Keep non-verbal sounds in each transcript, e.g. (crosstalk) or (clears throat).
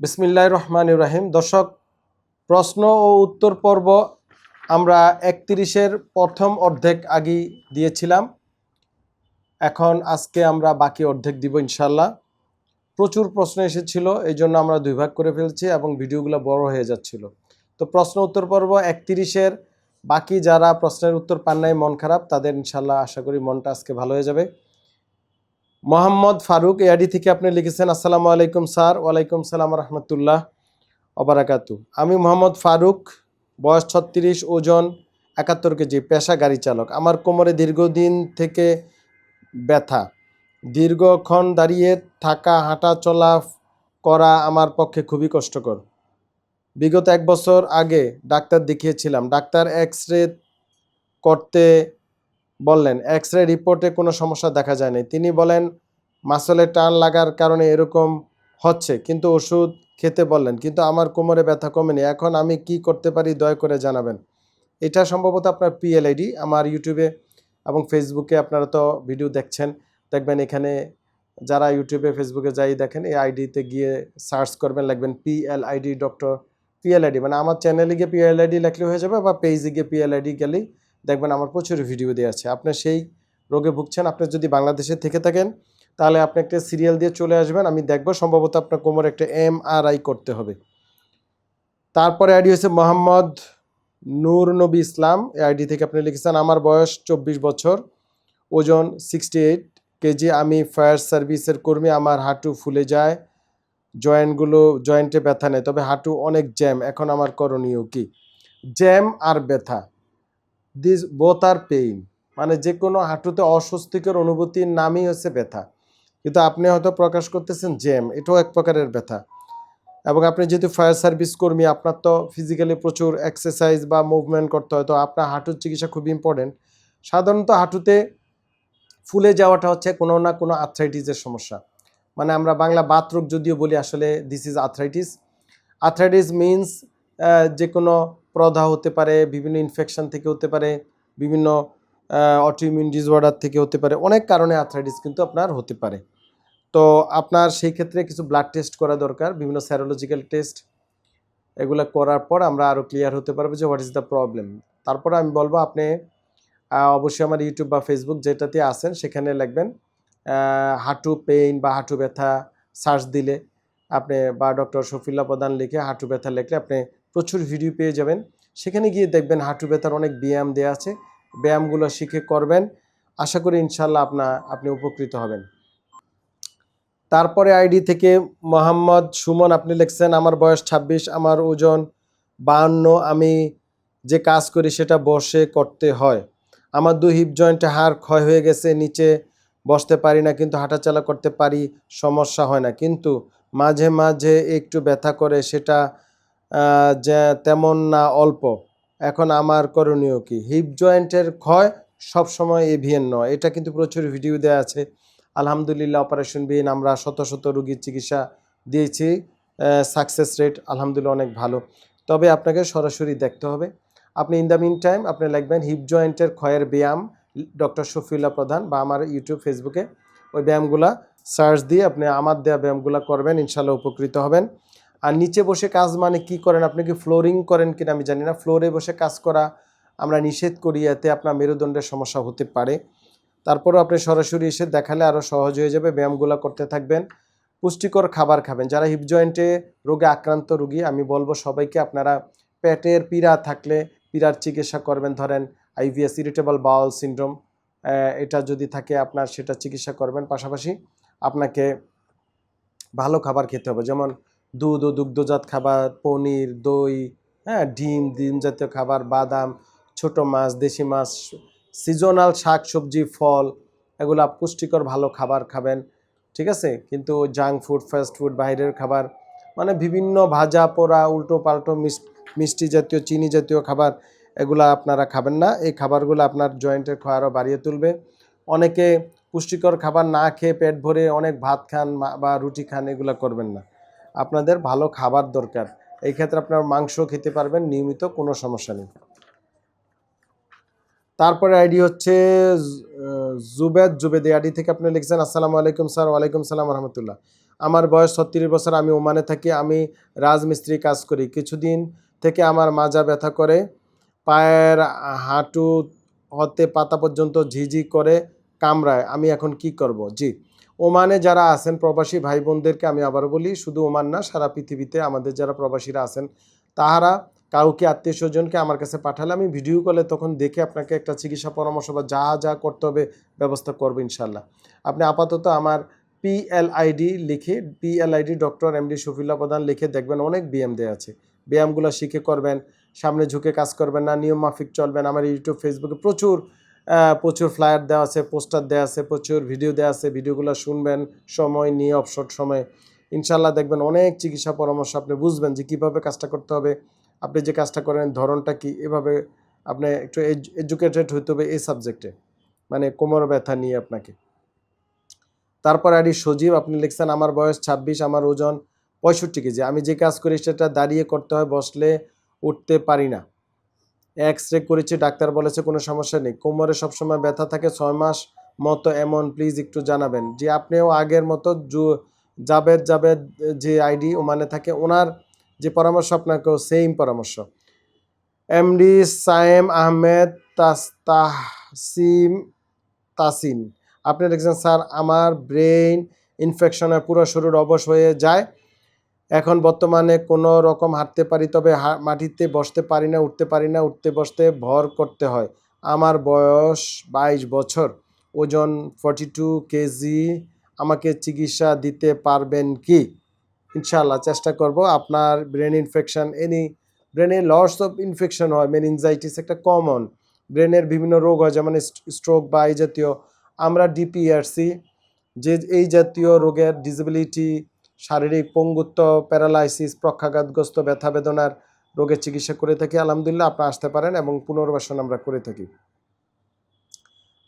বিসমিল্লাহ রহমান ইব্রাহিম দর্শক, প্রশ্ন ও উত্তর পর্ব আমরা একত্রিশের প্রথম অর্ধেক আগেই দিয়েছিলাম। এখন আজকে আমরা বাকি অর্ধেক দিব ইনশাল্লাহ প্রচুর প্রশ্ন এসেছিল, এই জন্য আমরা দুই ভাগ করে ফেলছি এবং ভিডিওগুলো বড় হয়ে যাচ্ছিল। তো প্রশ্ন উত্তর পর্ব একত্রিশের, বাকি যারা প্রশ্নের উত্তর পান নাই, মন খারাপ, তাদের ইনশাল্লাহ আশা করি মনটা আজকে ভালো হয়ে যাবে। মোহাম্মদ ফারুক এআডি থেকে আপনি লিখেছেন, আসসালামু আলাইকুম স্যার, ওয়ালাইকুম সালাম রহমতুল্লাহ অবরাকাতু আমি মোহাম্মদ ফারুক, বয়স ছত্রিশ, ওজন একাত্তর কেজি, পেশা গাড়ি চালক। আমার কোমরে দীর্ঘদিন থেকে ব্যথা। দীর্ঘক্ষণ দাঁড়িয়ে থাকা হাঁটা চলা করা আমার পক্ষে খুবই কষ্টকর। বিগত এক বছর আগে ডাক্তার দেখিয়েছিলাম। ডাক্তার এক্স রে করতে বললেন এক্স রে রিপোর্টে কোনো সমস্যা দেখা যায়নি। তিনি বলেন, মাসলে টান লাগার কারণে এরকম হচ্ছে। কিন্তু ওষুধ খেতে বললেন, কিন্তু আমার কোমরে ব্যথা কমেনি, এখন আমি কি করতে পারি দয়া করে জানাবেন। এটা সম্ভবত আপনার পিএলআইডি আমার ইউটিউবে এবং ফেসবুকে আপনারা তো ভিডিও দেখছেন। দেখবেন এখানে যারা ইউটিউবে ফেসবুকে যাই দেখেন, এই আইডিতে গিয়ে সার্চ করবেন, লিখবেন পিএলআইডি ডক্টর পিএলআইডি মানে আমার চ্যানেলে গিয়ে পিএলআইডি লেখলে হয়ে যাবে বা পেজে গিয়ে পিএলআইডি গেলেই দেখবেন আমার প্রচুর ভিডিও দেওয়া আছে। আপনি সেই রোগে ভুগছেন, আপনি যদি বাংলাদেশে থেকে থাকেন, তাহলে আপনি একটা সিরিয়াল দিয়ে চলে আসবেন। আমি দেখব সম্ভবত আপনার কোমরে একটা এম আর আই করতে হবে। তারপরে আইডি হয়েছে মোহাম্মদ নূর নবী ইসলাম। এই আইডি থেকে আপনি লিখেছেন, আমার বয়স চব্বিশ বছর, ওজন সিক্সটি এইট কেজি, আমি ফায়ার সার্ভিসের কর্মী, আমার হাঁটু ফুলে যায়, জয়েন্টগুলো, জয়েন্টে ব্যথা নেয় তবে হাঁটু অনেক জ্যাম, এখন আমার করণীয় কি? জ্যাম আর ব্যথা। This both are pain. মানে যে কোনো হাঁটুতে অস্বস্তিকর অনুভূতির নামই হচ্ছে ব্যথা। কিন্তু আপনি হয়তো প্রকাশ করতেছেন জ্যাম, এটাও এক প্রকারের ব্যথা। এবং আপনি যেহেতু ফায়ার সার্ভিস কর্মী, আপনার তো ফিজিক্যালি প্রচুর এক্সারসাইজ বা মুভমেন্ট করতে হয়, তো আপনার হাঁটুর চিকিৎসা খুব ইম্পর্টেন্ট সাধারণত হাঁটুতে ফুলে যাওয়াটা হচ্ছে কোনো না কোনো আর্থ্রাইটিসের সমস্যা। মানে আমরা বাংলা বাতরোগ যদিও বলি, আসলে this is arthritis arthritis means যে কোনো প্রদাহ হতে পারে, বিভিন্ন ইনফেকশান থেকে হতে পারে, বিভিন্ন অটোইমিউন ডিসঅর্ডার থেকে হতে পারে, অনেক কারণে আর্থ্রাইটিস কিন্তু আপনার হতে পারে। তো আপনার সেই ক্ষেত্রে কিছু ব্লাড টেস্ট করা দরকার, বিভিন্ন স্যারোলজিক্যাল টেস্ট এগুলো করার পর আমরা আরও ক্লিয়ার হতে পারব যে হোয়াট ইজ দ্য প্রবলেম তারপরে আমি বলব আপনি অবশ্যই আমার ইউটিউব বা ফেসবুক যেটাতে আছেন, সেখানে লিখবেন হাঁটু পেইন বা হাঁটু ব্যথা সার্চ দিলে আপনি বা ডক্টর শফিল্লা প্রধান লিখে হাঁটু ব্যথা লিখলে আপনি প্রচুর ভিডিও পেয়ে যাবেন। সেখানে গিয়ে দেখবেন হাঁটু ব্যথার অনেক ব্যায়াম দেওয়া আছে। ব্যায়ামগুলো শিখে করবেন। আশা করি ইনশাল্লাহ আপনার আপনি উপকৃত হবেন। তারপরে আইডি থেকে মোহাম্মদ সুমন, আপনি লিখছেন, আমার বয়স ২৬ আমার ওজন বাহান্ন, আমি যে কাজ করি সেটা বসে করতে হয়। আমার দু হিপ জয়েন্টে হাড় ক্ষয় হয়ে গেছে, নিচে বসতে পারি না, কিন্তু হাঁটাচলা করতে পারি, সমস্যা হয় না। কিন্তু মাঝে মাঝে একটু ব্যথা করে, সেটা যে তেমন না অল্প। এখন আমার করণীয় কি? হিপ জয়েন্টের ক্ষয় সবসময় এভিএন নয়। এটা কিন্তু প্রচুর ভিডিও দেওয়া আছে। আলহামদুলিল্লাহ, অপারেশন বিহীন আমরা শত শত রুগীর চিকিৎসা দিয়েছি। সাকসেস রেট আলহামদুলিল্লাহ অনেক ভালো। তবে আপনাকে সরাসরি দেখতে হবে। আপনি ইন দ্য মিন টাইম আপনি লিখবেন হিপ জয়েন্টের ক্ষয়ের ব্যায়াম, ডক্টর শফিউল্লাহ প্রধান বা আমার ইউটিউব ফেসবুকে ওই ব্যায়ামগুলা সার্চ দিয়ে আপনি আমার দেওয়া ব্যায়ামগুলা করবেন। ইনশাল্লাহ উপকৃত হবেন। আর নিচে বসে কাজ মানে কি করেন? আপনি কি ফ্লোরিং করেন কিনা আমি জানি না। ফ্লোরে বসে কাজ করা আমরা নিষেধ করি, এতে আপনার মেরুদণ্ডের সমস্যা হতে পারে। তারপরেও আপনি সরাসরি এসে দেখালে আরও সহজ হয়ে যাবে। ব্যায়ামগুলো করতে থাকবেন। পুষ্টিকর খাবার খাবেন। যারা হিপ জয়েন্টে রোগে আক্রান্ত রোগী, আমি বলব সবাইকে আপনারা পেটের পীড়া থাকলে পীড়ার চিকিৎসা করবেন। ধরেন আইভিএস ইরিটেবল বাউল সিনড্রোম এটা যদি থাকে আপনার সেটা চিকিৎসা করবেন। পাশাপাশি আপনাকে ভালো খাবার খেতে হবে। যেমন দুধ ও দুগ্ধজাত খাবার, পনির, দই হ্যাঁ ডিম ডিম জাতীয় খাবার, বাদাম, ছোট মাছ, দেশি মাছ, সিজনাল শাক সবজি, ফল, এগুলা পুষ্টিকর ভালো খাবার খাবেন, ঠিক আছে? কিন্তু জাঙ্ক ফুড ফাস্ট ফুড বাইরের খাবার মানে বিভিন্ন ভাজা, পোড়া, উল্টো পাল্টো মিষ্টি জাতীয়, চিনি জাতীয় খাবার, এগুলা আপনারা খাবেন না। এই খাবারগুলো আপনার জয়েন্টের ক্ষয় আরও বাড়িয়ে তুলবে। অনেকে পুষ্টিকর খাবার না খেয়ে পেট ভরে অনেক ভাত খান বা রুটি খান, এগুলো করবেন না। আপনাদের ভালো খাবার দরকার। এই ক্ষেত্রে আপনার মাংস খেতে পারবেন, নিয়মিত কোনো সমস্যা নেই। তারপরে আইডি হচ্ছে জুবেদ জুবেদ আইডি থেকে আপনি লিখছেন, আসসালামু আলাইকুম স্যার, ওয়ালাইকুম সালাম রহমতুল্লাহ। আমার বয়স ছত্রিশ বছর, আমি ওমানে থাকি, আমি রাজমিস্ত্রি কাজ করি। কিছুদিন থেকে আমার মাজা ব্যথা করে, পায়ের হাঁটু হতে পাতা পর্যন্ত ঝিঝি করে কামড়ায়। আমি এখন কি করব? জি। ওমানে যারা আছেন প্রবাসী ভাই বোনদেরকে আমি আবার বলি, শুধু ওমান না, সারা পৃথিবীতে আমাদের যারা প্রবাসীরা আছেন, তাহারা কাউকে আত্মীয় স্বজনকে আমার কাছে পাঠালে আমি ভিডিও কলে তখন দেখে আপনাকে একটা চিকিৎসা পরামর্শ বা যা যা করতে হবে ব্যবস্থা করব ইনশাল্লাহ আপনি আপাতত আমার পিএলআইডি লিখে পিএলআইডি ডক্টর এমডি শফিল্লা প্রধান লিখে দেখবেন, অনেক ব্যায়াম দেওয়া আছে। ব্যায়ামগুলো শিখে করবেন, সামনে ঝুঁকে কাজ করবেন না, নিয়ম মাফিক চলবেন আমার ইউটিউব ফেসবুকে প্রচুর প্রচুর ফ্লায়ার দেওয়া আছে, পোস্টার দেওয়া আছে, প্রচুর ভিডিও দেওয়া আছে, ভিডিওগুলো শুনবেন, সময় নিয়ে অবসর সময়। ইনশাল্লাহ দেখবেন অনেক চিকিৎসা পরামর্শ আপনি বুঝবেন যে কীভাবে কাজটা করতে হবে, আপনি যে কাজটা করেন ধরনটা কি, এভাবে আপনি একটু এডুকেটেড হইতে হবে এই সাবজেক্টে মানে কোমর ব্যথা নিয়ে আপনাকে। তারপর আইডি সজীব, আপনি লিখছেন, আমার বয়স ছাব্বিশ, আমার ওজন পঁয়ষট্টি কেজি, আমি যে কাজ করি সেটা দাঁড়িয়ে করতে হয়, বসলে উঠতে পারি না। এক্স রে করেছি, ডাক্তার বলেছে কোনো সমস্যা নেই। কোমরে সবসময় ব্যথা থাকে, ছয় মাস মতো এমন প্লিজ একটু জানাবেন। যে আপনিও আগের মতো জু- জাবেদ জাবেদ, যে আইডি ওমানে থাকে, ওনার যে পরামর্শ, আপনাকেও সেম পরামর্শ। এমডি সায়েম আহমেদ তাস- তাহসিম, তাসিন। আপনি দেখছেন, স্যার, আমার ব্রেইন ইনফেকশনে পুরো শরীর অবশ হয়ে যায়। এখন বর্তমানে কোনো রকম হাঁটতে পারি, তবে মাটিতে বসতে পারি না, উঠতে পারি না, উঠতে বসতে ভর করতে হয়। আমার বয়স বাইশ বছর, ওজন ফর্টি টু কেজি। আমাকে চিকিৎসা দিতে পারবেন কি? ইনশাআল্লাহ চেষ্টা করব। আপনার ব্রেন ইনফেকশন, এনি, ব্রেনে লস অফ ইনফেকশন হয় মেন মেনিনজাইটিস একটা কমন ব্রেনের বিভিন্ন রোগ হয়, যেমন স্ট্রোক বা এই জাতীয়। আমরা ডিপিআরসি যে, এই জাতীয় রোগের ডিসেবিলিটি শারীরিক পঙ্গুত্ব, প্যারালাইসিস, প্রক্ষাঘাতগ্রস্ত, ব্যথা বেদনার রোগের চিকিৎসা করে থাকি। আলহামদুলিল্লাহ, আপনারা আসতে পারেন এবং পুনর্বাসন আমরা করে থাকি।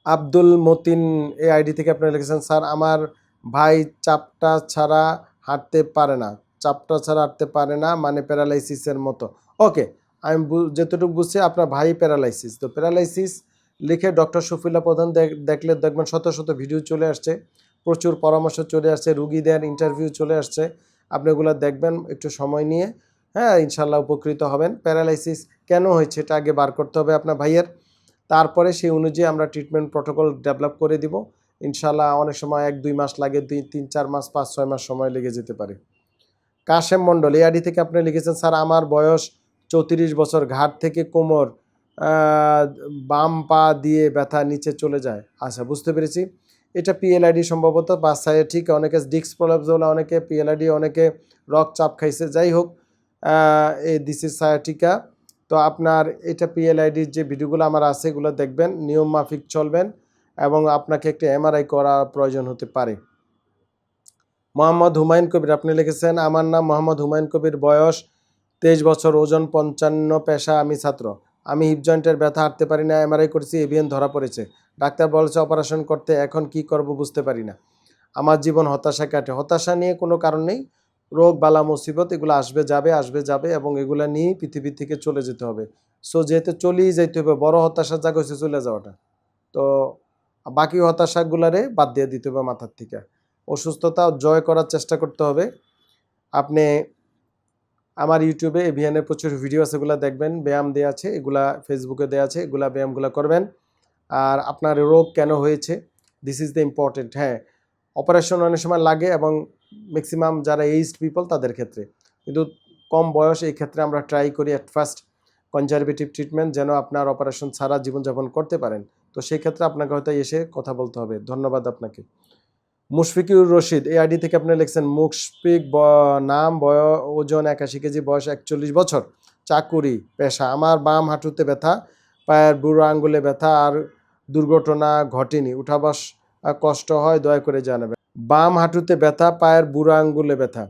আব্দুল মতিন এই আইডি থেকে আপনারা লিখেছেন, স্যার, আমার ভাই চাপটা ছাড়া হাঁটতে পারে না। চাপটা ছাড়া হাঁটতে পারে না মানে প্যারালাইসিসের মতো। ওকে আমি যতটুকু বুঝছি, আপনার ভাই প্যারালাইসিস। তো প্যারালাইসিস লিখে ডক্টর শফিলা প্রধান দেখ- দেখলে দেখবেন শত শত ভিডিও চলে আসছে। প্রচুর পরামর্শ চলে আসছে রুগীদের ইন্টারভিউ চলে আসছে। আপনি ওগুলো দেখবেন একটু সময় নিয়ে। হ্যাঁ ইনশাল্লাহ উপকৃত হবেন। প্যারালাইসিস কেন হয়েছে এটা আগে বার করতে হবে আপনার ভাইয়ের। তারপরে সেই অনুযায়ী আমরা ট্রিটমেন্ট প্রোটোকল ডেভেলপ করে দিব। ইনশাল্লাহ অনেক সময় এক, দুই মাস লাগে, দুই, তিন, চার মাস, পাঁচ, ছয় মাস সময় লেগে যেতে পারে। কাশেম মণ্ডল এআডি থেকে আপনি লিখেছেন, স্যার, আমার বয়স চৌত্রিশ বছর, ঘাট থেকে কোমর বাম পা দিয়ে ব্যথা নিচে চলে যায়। আচ্ছা বুঝতে পেরেছি। এটা পিএলআইডি সম্ভবত বা ঠিক অনেকে ডিস্ক প্রলাপস হলে, অনেকে পিএলআইডি অনেকে রক চাপ খাইছে। যাই হোক এই দিস ইজ সায়াটিকা তো আপনার এটা পিএলআইডির যে ভিডিওগুলো আমার আছে, এগুলো দেখবেন, নিয়ম মাফিক চলবেন এবং আপনাকে একটা এমআরআই করা প্রয়োজন হতে পারে। মোহাম্মদ হুমায়ুন কবির আপনি লিখেছেন, আমার নাম মোহাম্মদ হুমায়ুন কবির, বয়স তেইশ বছর, ওজন পঞ্চান্ন, পেশা আমি ছাত্র। আমি হিপ জয়েন্টের ব্যথা হাঁটতে পারি না এমআরআই করেছি এভিএন ধরা পড়েছে। ডাক্তার বলছে অপারেশন করতে এখন কি করব বুঝতে পারি না। আমার জীবন হতাশা কাটে। হতাশা নিয়ে কোনো কারণ নেই। রোগ, বালা, মুসিবত, এগুলো আসবে, যাবে আসবে, যাবে এবং এগুলো নিয়েই পৃথিবী থেকে চলে যেতে হবে। সো যেহেতু চলেই যাইতে হবে, বড় হতাশার জায়গা হচ্ছে চলে যাওয়াটা। তো, বাকি হতাশাগুলারে বাদ দিয়ে দিতে হবে মাথার থেকে। অসুস্থতা জয় করার চেষ্টা করতে হবে। আপনি আমার ইউটিউবে এভিয়ানের প্রচুর ভিডিও আছে, এগুলো দেখবেন, ব্যায়াম দেওয়া আছে, এগুলা ফেসবুকে দেওয়া আছে, এগুলা ব্যায়ামগুলো করবেন। আর আপনার রোগ কেন হয়েছে? দিস ইজ দ্য ইম্পর্টেন্ট হ্যাঁ। অপারেশন অনেক সময় লাগে এবং ম্যাক্সিমাম যারা এইজড পিপল তাদের ক্ষেত্রে। কিন্তু কম বয়স, এই ক্ষেত্রে আমরা ট্রাই করি অ্যাট ফার্স্ট কনজারভেটিভ ট্রিটমেন্ট যেন আপনার অপারেশন ছাড়া জীবনযাপন করতে পারেন। তো সেই ক্ষেত্রে আপনাকে হয়তো এসে কথা বলতে হবে। ধন্যবাদ আপনাকে। মুশফিকুর রশিদ এই আইডি থেকে আপনি লিখছেন, মুশফিক নাম, বয়, ওজন একাশি কেজি, বয়স একচল্লিশ বছর। চাকুরি, পেশা, আমার বাম হাঁটুতে ব্যথা, পায়ের বুড়ো আঙ্গুলে ব্যথা, আর দুর্ঘটনা ঘটেনি। উঠাবাস কষ্ট হয়, দয়া করে জানাবেন। বাম হাঁটুতে ব্যথা, পায়ের বুড়ো আঙ্গুলে ব্যথা।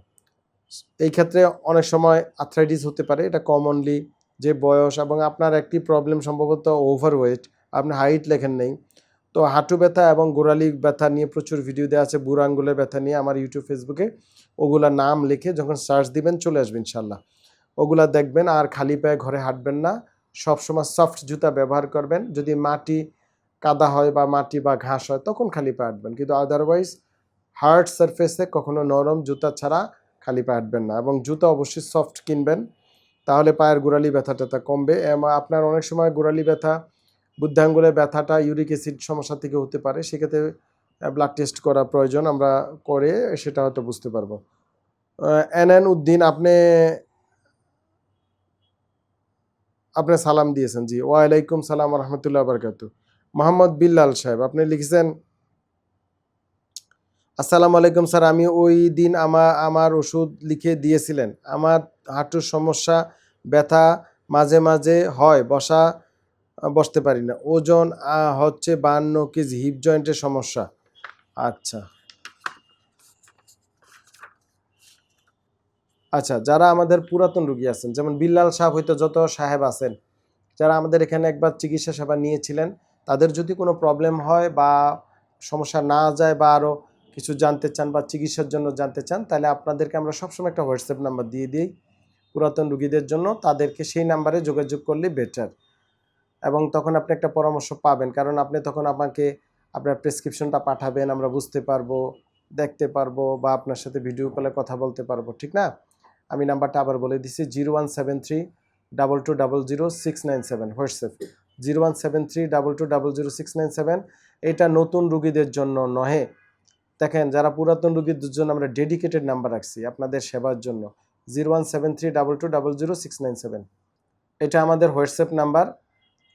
এই ক্ষেত্রে অনেক সময় আর্থ্রাইটিস হতে পারে। এটা কমনলি যে বয়স এবং আপনার একটি প্রবলেম সম্ভবত ওভারওয়েট আপনি হাইট লেখেন নেই। তো হাঁটু ব্যথা এবং গোড়ালি ব্যথা নিয়ে প্রচুর ভিডিও দেওয়া আছে, বুড়ো আঙ্গুলের ব্যথা নিয়ে আমার ইউটিউব ফেসবুকে ওগুলা নাম লিখে যখন সার্চ দিবেন চলে আসবে ইনশাল্লাহ ওগুলা দেখবেন আর খালি পায়ে ঘরে হাঁটবেন না। সবসময় সফট জুতা ব্যবহার করবেন। যদি মাটি কাদা হয় বা মাটি বা ঘাস হয় তখন খালি পায়ে হাঁটবেন। কিন্তু আদারওয়াইজ হার্ড সারফেসে কখনো নরম জুতা ছাড়া খালি পায়ে হাঁটবেন না এবং জুতা অবশ্যই সফট কিনবেন। তাহলে পায়ের গোড়ালি ব্যথা ট্যাথা কমবে। আপনার অনেক সময় গোড়ালি ব্যথা বুদ্ধাঙ্গুলের ব্যথাটা, ইউরিক অ্যাসিড সমস্যা থেকে হতে পারে, সেক্ষেত্রে ব্লাড টেস্ট করা প্রয়োজন, আমরা করে সেটা হয়তো বুঝতে পারব। এন এন উদ্দিন, আপনি আপনি সালাম দিয়েছেন, জি। ওয়ালাইকুম সালাম রহমতুল্লাহ বরকাতু। মোহাম্মদ বিল্লাল সাহেব, আপনি লিখেছেন, আসসালামু আলাইকুম স্যার, আমি ওই দিন আমার আমার ওষুধ লিখে দিয়েছিলেন। আমার হাঁটুর সমস্যা, ব্যথা মাঝে মাঝে হয়, বসা বসতে পারি না। ওজন হচ্ছে বান্ন কেজি হিপ জয়েন্টের সমস্যা। আচ্ছা। আচ্ছা যারা আমাদের পুরাতন রুগী আছেন, যেমন বিল্লাল সাহেব হয়তো যত সাহেব আছেন, যারা আমাদের এখানে একবার চিকিৎসা সেবা নিয়েছিলেন, তাদের যদি কোনো প্রবলেম হয় বা সমস্যা না যায় বা আরও কিছু জানতে চান বা চিকিৎসার জন্য জানতে চান, তাহলে আপনাদেরকে আমরা সবসময় একটা হোয়াটসঅ্যাপ নাম্বার দিয়ে দিই। পুরাতন রুগীদের জন্য তাদেরকে সেই নাম্বারে যোগাযোগ করলে বেটার এবং তখন আপনি একটা পরামর্শ পাবেন। কারণ আপনি তখন আমাকে আপনার প্রেসক্রিপশনটা পাঠাবেন, আমরা বুঝতে পারব, দেখতে পারব বা আপনার সাথে ভিডিও কলে কথা বলতে পারব, ঠিক না? আমি নাম্বারটা আবার বলে দিচ্ছি, zero one seven three, double two double zero, six nine seven, WhatsApp, zero one seven three, double two double zero, six nine seven, এটা নতুন রুগীদের জন্য নহে। দেখেন, যারা পুরাতন রুগীদের জন্য আমরা ডেডিকেটেড নাম্বার রাখছি আপনাদের সেবার জন্য, zero one seven three, double two double zero, six nine seven. এটা আমাদের হোয়াটসঅ্যাপ নাম্বার।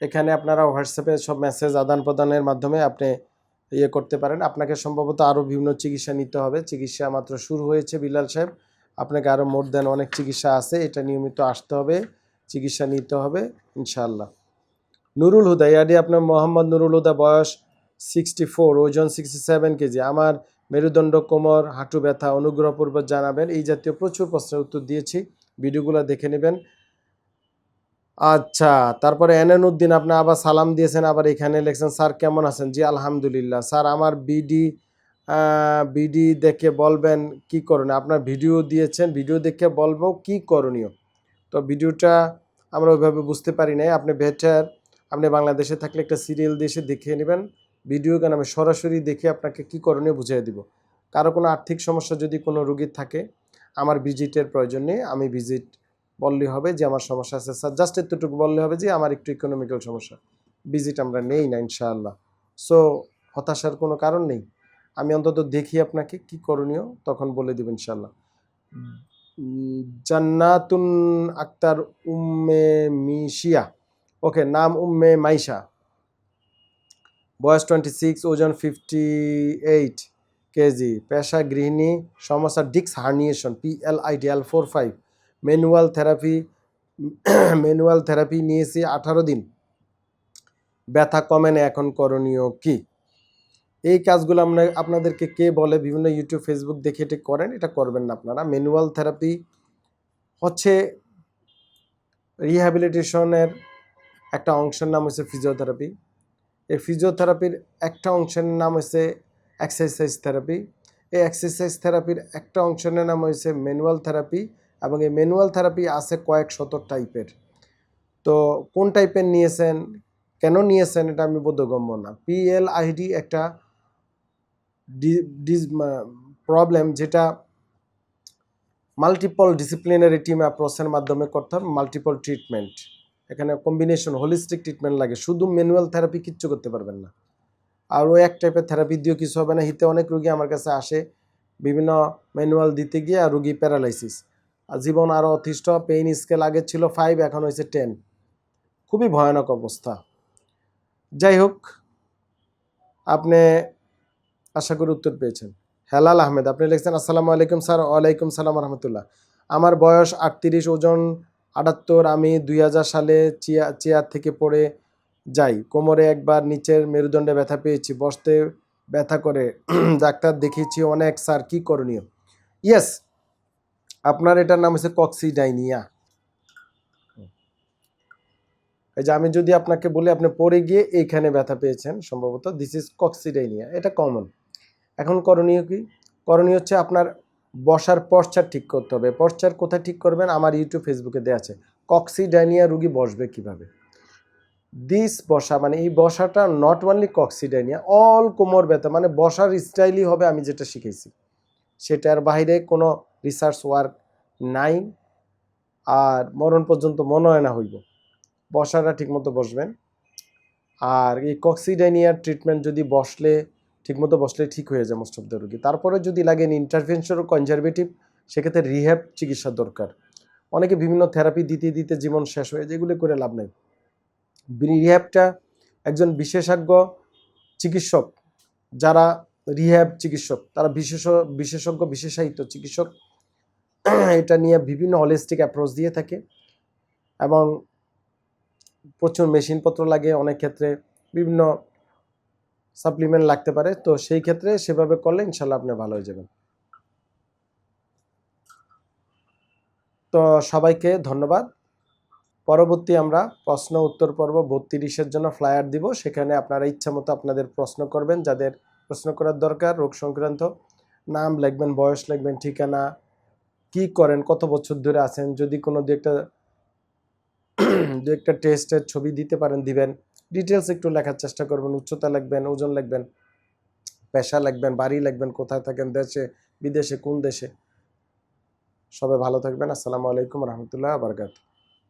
এখানে আপনারা হোয়াটসঅ্যাপে সব মেসেজ আদান প্রদানের মাধ্যমে আপনি ইয়ে করতে পারেন। আপনাকে সম্ভবত আরও বিভিন্ন চিকিৎসা নিতে হবে। চিকিৎসা মাত্র শুরু হয়েছে বিলাল সাহেব। আপনাকে আরও মোর দেন অনেক চিকিৎসা আছে। এটা নিয়মিত আসতে হবে, চিকিৎসা নিতে হবে, ইনশাআল্লাহ। নুরুল হুদা, ইয়াডি আপনার মোহাম্মদ নুরুল হুদা বয়স সিক্সটি ফোর ওজন সিক্সটি সেভেন কেজি। আমার মেরুদণ্ড কোমর, হাঁটু ব্যথা অনুগ্রহপূর্বক জানাবেন। এই জাতীয় প্রচুর প্রশ্নের উত্তর দিয়েছি। ভিডিওগুলো দেখে নেবেন। আচ্ছা তারপরে এনএন উদ্দিন আপনি আবার সালাম দিয়েছেন, আবার এখানে লিখছেন, স্যার কেমন আছেন? জি, আলহামদুলিল্লাহ। স্যার, আমার বিডি বিডি দেখে বলবেন কি করণীয়? আপনার ভিডিও দিয়েছেন, ভিডিও দেখে বলব কি করণীয়? তো ভিডিওটা আমরা ওইভাবে বুঝতে পারি নাই। আপনি বেটার আপনি বাংলাদেশে থাকলে একটা সিরিয়াল দেশে দেখে নেবেন। ভিডিও কেন? আমি সরাসরি দেখে আপনাকে কি করণীয় বুঝিয়ে দিব। কারও কোনো আর্থিক সমস্যা যদি কোনো রুগীর থাকে, আমার ভিজিটের প্রয়োজন নেই। আমি ভিজিট বললেই হবে যে, আমার সমস্যা আছে, স্যার। জাস্ট এতটুকু বললে হবে যে, আমার একটু ইকোনমিক্যাল সমস্যা। ভিজিট আমরা নেই না, ইনশাআল্লাহ। সো হতাশার কোনো কারণ নেই। আমি অন্তত দেখি আপনাকে, কি করণীয়, তখন বলে দেব, ইনশাআল্লাহ। জান্নাতুন আক্তার উম্মে মিশিয়া। ওকে, নাম উম্মে মাইশা। বয়স টোয়েন্টি সিক্স ওজন ফিফটি এইট কেজি। পেশা গৃহিণী, সমস্যা ডিক্স herniation PLID L four five manual therapy (clears throat) manual therapy নিয়েছি আঠারো দিন। ব্যথা কমে না, এখন করণীয় কি? এই কাজগুলো আমরা, আপনাদেরকে কে বলে বিভিন্ন ইউটিউব, ফেসবুক দেখে এটা করেন, এটা করবেন না আপনারা। ম্যানুয়াল থেরাপি হচ্ছে রিহ্যাবিলিটেশনের একটা অংশের নাম হচ্ছে ফিজিওথেরাপি। এই ফিজিওথেরাপির একটা অংশের নাম হচ্ছে এক্সারসাইজ থেরাপি। এই এক্সারসাইজ থেরাপির একটা অংশের নাম হচ্ছে ম্যানুয়াল থেরাপি। এবং এই ম্যানুয়াল থেরাপি আছে কয়েক শত টাইপের। তো কোন টাইপের নিয়েছেন? কেন নিয়েছেন? এটা আমি বোধগম্য না। পিএল আইডি একটা ডিজ প্রবলেম যেটা মাল্টিপল ডিসিপ্লিনারি টিম অ্যাপ্রোচের মাধ্যমে করতে হবে মাল্টিপল ট্রিটমেন্ট এখানে কম্বিনেশন হোলিস্টিক ট্রিটমেন্ট লাগে। শুধু ম্যানুয়াল থেরাপি কিচ্ছু করতে পারবেন না। আর ওই এক টাইপের থেরাপি দিয়েও কিছু হবে না। হিতে অনেক রুগী আমার কাছে আসে। বিভিন্ন ম্যানুয়াল দিতে গিয়ে আর রুগী প্যারালাইসিস জীবন আরও অতিষ্ঠ পেইন স্কেল আগে ছিল ফাইভ এখন হয়েছে টেন খুবই ভয়ানক অবস্থা। যাই হোক, আপনি আশা করি উত্তর পেয়েছেন। হেলাল আহমেদ, আপনি লিখছেন, আসসালামু আলাইকুম স্যার, ওয়ালাইকুম সালাম রহমতুল্লাহ। আমার বয়স আটত্রিশ, ওজন আটাত্তর, আমি দুই হাজার সালে চেয়ার চেয়ার থেকে পড়ে যাই। কোমরে একবার নিচের মেরুদণ্ডে ব্যথা পেয়েছি, বসতে ব্যথা করে। (clears throat) ডাক্তার দেখিয়েছি অনেক, স্যার, কী করণীয়? ইয়েস আপনার এটার নাম হচ্ছে কক্সিডাইনিয়া। এই যে আমি যদি আপনাকে বলি, আপনি পড়ে গিয়ে এইখানে ব্যথা পেয়েছেন সম্ভবত দিস ইজ কক্সিডাইনিয়া, এটা কমন এখন করণীয় কি? করণীয় হচ্ছে আপনার বসার পশ্চার ঠিক করতে হবে। পশ্চার কোথায় ঠিক করবেন? আমার ইউটিউব ফেসবুকে দেওয়া আছে। কক্সিডাইনিয়া রুগী বসবে কীভাবে? দিস বসা মানে এই বসাটা নট অনলি কক্সিডাইনিয়া অল কোমর ব্যথা মানে বসার স্টাইলই হবে আমি যেটা শিখেছি। সেটার বাইরে কোনো রিসার্চ ওয়ার্ক নাই, আর মরণ পর্যন্ত মনোয়না হইব। বসাটা ঠিকমতো বসবেন। আর এই কক্সিডাইনিয়ার ট্রিটমেন্ট যদি বসলে, ঠিকমতো বসলে ঠিক হয়ে যায় মোস্ট অফ দ্য রোগী। তারপরে যদি লাগেন ইন্টারভেনশন ও কনজারভেটিভ সেক্ষেত্রে রিহ্যাব চিকিৎসা দরকার। অনেকে বিভিন্ন থেরাপি দিতে দিতে জীবন শেষ হয়ে যায়, এগুলো করে লাভ নেই। রিহ্যাবটা একজন বিশেষজ্ঞ চিকিৎসক, যারা রিহ্যাব চিকিৎসক, তারা বিশেষ, বিশেষজ্ঞ, বিশেষায়িত চিকিৎসক (clears throat) এটা নিয়ে বিভিন্ন হলিস্টিক অ্যাপ্রোচ দিয়ে থাকে এবং প্রচুর মেশিনপত্র লাগে অনেক ক্ষেত্রে, বিভিন্ন সাপ্লিমেন্ট লাগতে পারে। তো সেই ক্ষেত্রে সেভাবে করলে ইনশাল্লাহ আপনি ভালো হয়ে যাবেন। তো সবাইকে ধন্যবাদ। পরবর্তী আমরা প্রশ্ন, উত্তর পর্ব বত্রিশের জন্য ফ্লায়ার দিব। সেখানে আপনারা ইচ্ছা মতো আপনাদের প্রশ্ন করবেন। যাদের প্রশ্ন করার দরকার, রোগ সংক্রান্ত, নাম লিখবেন, বয়স লিখবেন, ঠিকানা কি করেন, কত বছর ধরে আছেন, যদি কোনো দু একটা (clears throat) দু একটা টেস্টের ছবি দিতে পারেন, দিবেন। ডিটেলস একটু লেখার চেষ্টা করবেন, উচ্চতা লাগবেন, ওজন লাগবেন, পেশা লাগবেন, বাড়ি লাগবেন, কোথায় থাকেন, দেশে, বিদেশে, কোন দেশে। সবাই ভালো থাকবেন, আসসালামু আলাইকুম রহমতুল্লাহ আবরকাত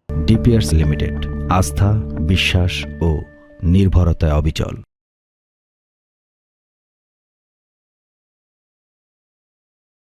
ডিপিয়ার্স লিমিটেড, আস্থা, বিশ্বাস ও নির্ভরতায় অবিচল।